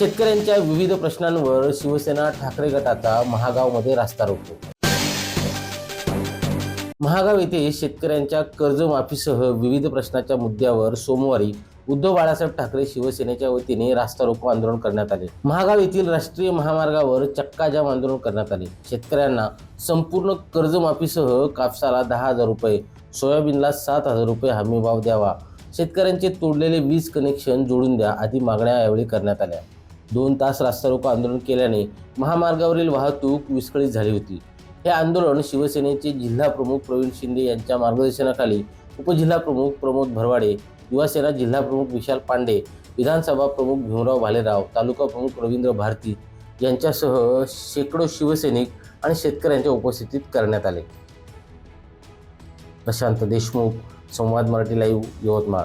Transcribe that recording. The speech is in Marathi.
शेतकऱ्यांच्या विविध प्रश्नांवर शिवसेना ठाकरे गटाचा महागावमध्ये रास्ता रोखतो. महागाव येथे शेतकऱ्यांच्या कर्जमाफीसह विविध प्रश्नाच्या मुद्द्यावर सोमवारी उद्धव बाळासाहेब ठाकरे शिवसेनेच्या वतीने रास्ता रोको आंदोलन करण्यात आले. महागाव येथील राष्ट्रीय महामार्गावर चक्काजाम आंदोलन करण्यात आले. शेतकऱ्यांना संपूर्ण कर्जमाफीसह कापसाला दहा हजार रुपये सोयाबीनला सात हजार रुपये हमीभाव द्यावा. शेतकऱ्यांचे तोडलेले वीज कनेक्शन जोडून द्या आदी मागण्या यावेळी करण्यात आल्या. दोन तास रास्ता रोको आंदोलन केल्याने महामार्गावरील वाहतूक विस्कळीत झाली होती. हे आंदोलन शिवसेनेचे जिल्हा प्रमुख प्रवीण शिंदे यांच्या मार्गदर्शनाखाली उपजिल्हा प्रमुख प्रमोद भरवाडे युवासेना जिल्हा प्रमुख विशाल पांडे विधानसभा प्रमुख भीमराव भालेराव तालुका प्रमुख रवींद्र भारती यांच्यासह शेकडो शिवसैनिक आणि शेतकऱ्यांच्या उपस्थितीत करण्यात आले. प्रशांत देशमुख संवाद मराठी लाईव्ह यवतमाळ.